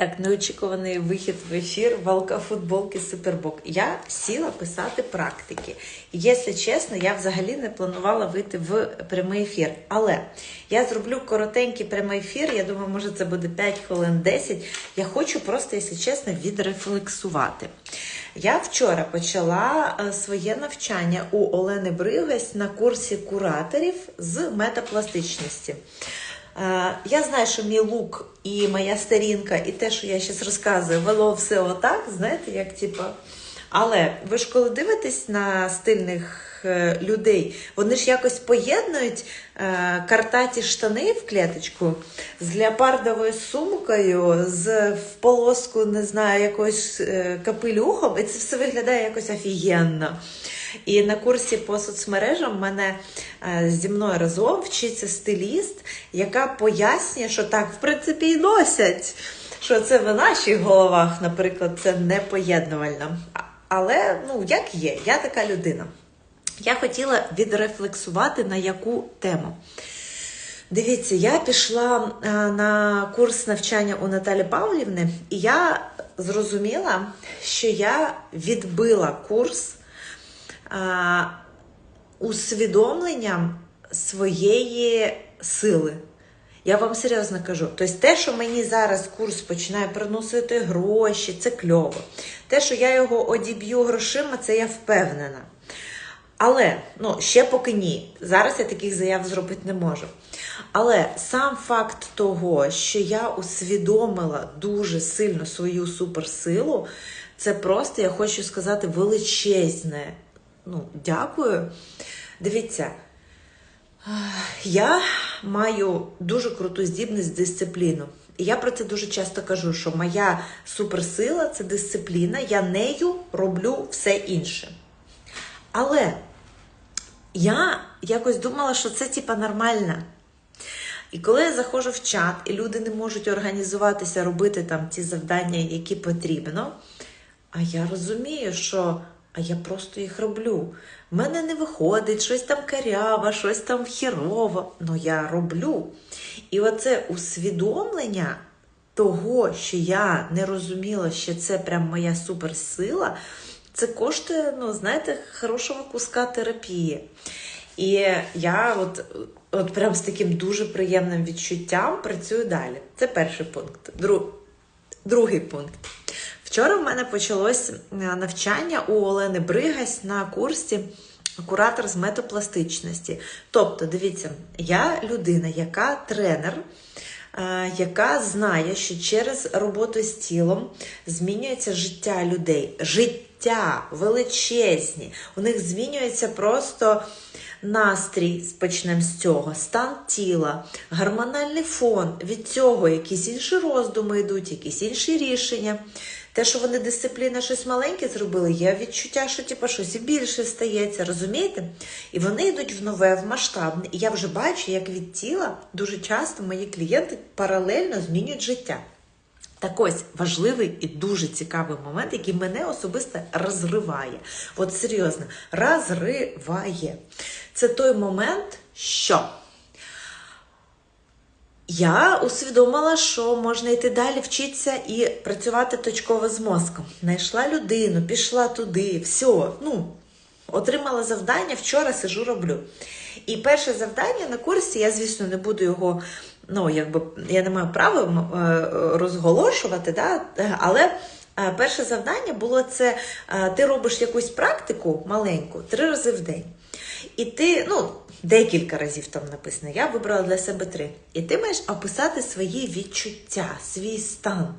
Так, неочікуваний вихід в ефір Валка футболки Супербок. Я сіла писати практики. І, якщо чесно, я взагалі не планувала вийти в прямий ефір. Але я зроблю коротенький прямий ефір. Я думаю, може це буде 5 хвилин 10. Я хочу просто, якщо чесно, відрефлексувати. Я вчора почала е, своє навчання у Олени Бригась на курсі кураторів з метапластичності. Е, Я знаю, що мій лук і моя сторінка, і те, що я зараз розказую, вело все отак, знаєте, як типа. Але ви ж коли дивитесь на стильних е, людей, вони ж якось поєднують е, картаті штани в клеточку з леопардовою сумкою, з в полоску, не знаю, якоюсь капелюхом, і це все виглядає якось офігенно. І на курсі по соцмережам мене е, зі мною разом вчиться стиліст, яка пояснює, що так, в принципі, і носять. Що це в наших головах, наприклад, це не поєднувально. Але ну, як є, я така людина. Я хотіла відрефлексувати на яку тему. Дивіться, я пішла е, на курс навчання у Наталі Павлівни, і я зрозуміла, що я відбила курс усвідомленням своєї сили. Я вам серйозно кажу. Тобто, те, що мені зараз курс починає приносити гроші, це кльово. Те, що я його одіб'ю грошима, це я впевнена. Але ну, ще поки ні. Зараз я таких заяв зробити не можу. Але сам факт того, що я усвідомила дуже сильно свою суперсилу, це просто, я хочу сказати, величезне. Ну, дякую. Дивіться, я маю дуже круту здібність дисципліну. І я про це дуже часто кажу, що моя суперсила це дисципліна, я нею роблю все інше. Але я якось думала, що це типа нормально. І коли я заходжу в чат, і люди не можуть організуватися, робити там ті завдання, які потрібно, а я розумію, що а я просто їх роблю. В мене не виходить, щось там карява, щось там хірово, але я роблю. І оце усвідомлення того, що я не розуміла, що це прям моя суперсила, це коштує, ну, знаєте, хорошого куска терапії. І я от, от прям з таким дуже приємним відчуттям працюю далі. Це перший пункт. Дру... Другий пункт. Вчора в мене почалось е, навчання у Олени Бригась на курсі куратор з метапластичності. Тобто, дивіться, я людина, яка тренер, е, яка знає, що через роботу з тілом змінюється життя людей. Життя величезні. У них змінюється просто настрій, почнемо з цього, стан тіла, гормональний фон. Від цього якісь інші роздуми йдуть, якісь інші рішення. Те, що вони дисципліна щось маленьке зробили, є відчуття, що типу, щось і більше стається, розумієте? І вони йдуть в нове, в масштабне. І я вже бачу, як від тіла дуже часто мої клієнти паралельно змінюють життя. Так ось важливий і дуже цікавий момент, який мене особисто розриває. От серйозно, розриває. Це той момент, що я усвідомила, що можна йти далі, вчитися і працювати точково з мозком. Знайшла людину, пішла туди, все. Ну, отримала завдання, вчора сижу, роблю. І перше завдання на курсі, я, звісно, не буду його, ну, якби я не маю права е, розголошувати, да? але. е, Перше завдання було це: е, ти робиш якусь практику маленьку три рази в день. І ти, ну, декілька разів там написано, я вибрала для себе три. І ти маєш описати свої відчуття, свій стан.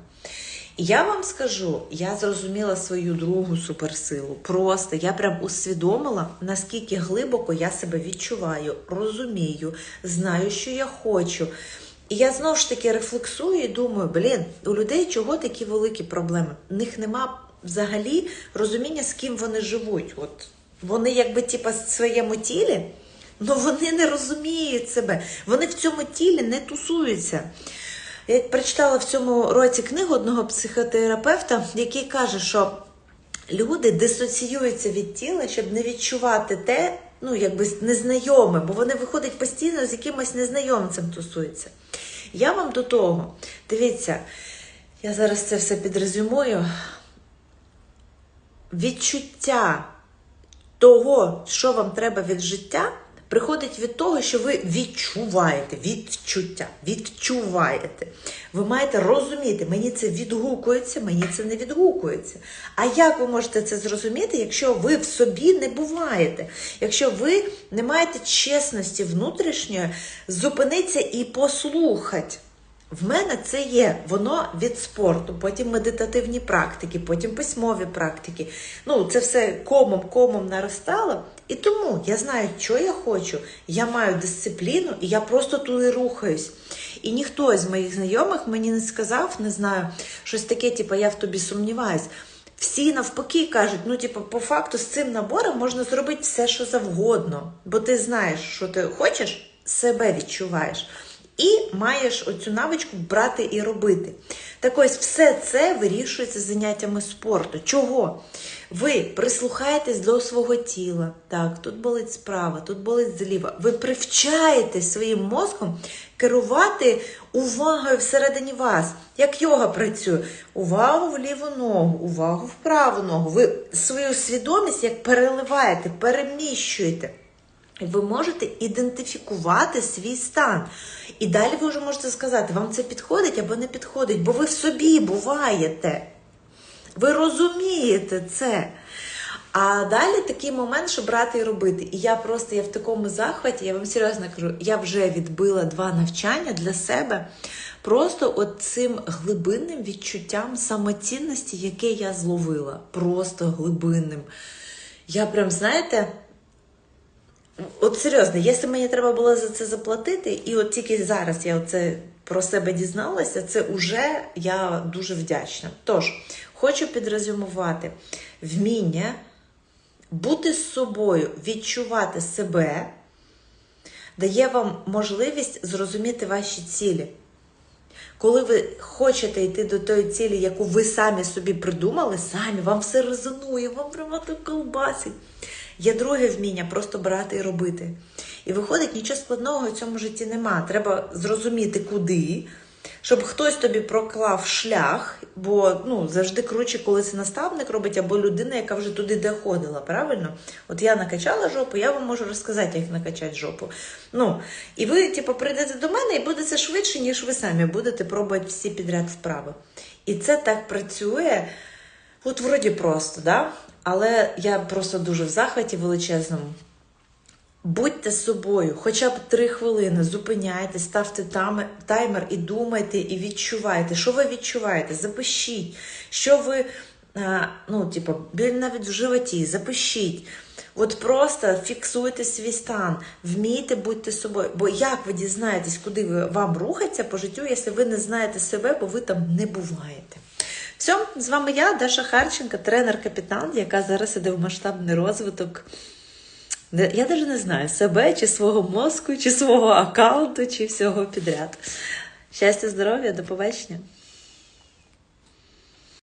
Я вам скажу, я зрозуміла свою другу суперсилу. Просто я прям усвідомила, наскільки глибоко я себе відчуваю, розумію, знаю, що я хочу. І я знову ж таки рефлексую і думаю, блін, у людей чого такі великі проблеми? У них нема взагалі розуміння, з ким вони живуть. От вони якби типа в своєму тілі, але вони не розуміють себе. Вони в цьому тілі не тусуються. Я прочитала в цьому році книгу одного психотерапевта, який каже, що люди дисоціюються від тіла, щоб не відчувати те, ну якби незнайоме, бо вони виходять постійно з якимось незнайомцем тусуються. Я вам до того, дивіться, Я зараз це все підрезюмую. Відчуття того, що вам треба від життя, приходить від того, що ви відчуваєте відчуття, відчуваєте. Ви маєте розуміти, мені це відгукується, мені це не відгукується. А як ви можете це зрозуміти, якщо ви в собі не буваєте? Якщо ви не маєте чесності внутрішньої, зупинитися і послухати. В мене це є воно від спорту, потім медитативні практики, потім письмові практики. Ну, це все комом-комом наростало. І тому я знаю, що я хочу. Я маю дисципліну, і я просто туди рухаюсь. І ніхто з моїх знайомих мені не сказав, не знаю, щось таке, типу, я в тобі сумніваюсь. Всі навпаки кажуть, ну, типу, по факту з цим набором можна зробити все, що завгодно, бо ти знаєш, що ти хочеш, себе відчуваєш. І маєш оцю навичку брати і робити. Так ось все це вирішується заняттями спорту. Чого? Ви прислухаєтесь до свого тіла. Так, тут болить справа, тут болить зліва. Ви привчаєтесь своїм мозком керувати увагою всередині вас. Як йога працює? Увагу в ліву ногу, увагу в праву ногу. Ви свою свідомість як переливаєте, переміщуєте. Ви можете ідентифікувати свій стан. І далі ви вже можете сказати, вам це підходить або не підходить, бо ви в собі буваєте. Ви розумієте це. А далі такий момент, що брати і робити. І я просто я в такому захваті, я вам серйозно кажу, я вже відбила два навчання для себе. Просто от цим глибинним відчуттям самоцінності, яке я зловила. Просто глибинним. Я прям, знаєте. От серйозно, якщо мені треба було за це заплатити, і от тільки зараз я це про себе дізналася, це вже я дуже вдячна. Тож, хочу підрезюмувати вміння бути з собою, відчувати себе, дає вам можливість зрозуміти ваші цілі. Коли ви хочете йти до тої цілі, яку ви самі собі придумали, самі, вам все резонує, вам прямо колбасить. Є друге вміння просто брати і робити. І виходить, нічого складного в цьому житті нема. Треба зрозуміти, куди, щоб хтось тобі проклав шлях, бо ну, завжди круче, коли це наставник робить, або людина, яка вже туди доходила, правильно? От я накачала жопу, я вам можу розказати, як накачати жопу. Ну, І ви, типу, прийдете до мене, і буде це швидше, ніж ви самі будете пробувати всі підряд вправи. І це так працює. От вроді просто, да? але я просто дуже в захваті величезному. Будьте собою, хоча б три хвилини, зупиняйтесь, ставте таймер і думайте, і відчувайте, що ви відчуваєте, запишіть, що ви, а, ну, типу, біль навіть в животі, запишіть. От просто фіксуйте свій стан, вмійте бути собою. Бо як ви дізнаєтесь, куди ви, вам рухатися по життю, якщо ви не знаєте себе, бо ви там не буваєте. Все, з вами я, Даша Харченка, тренер-капітан, яка зараз іде в масштабний розвиток. Я навіть не знаю себе, чи свого мозку, чи свого аккаунту, чи всього підряд. Щастя, здоров'я, до побачення.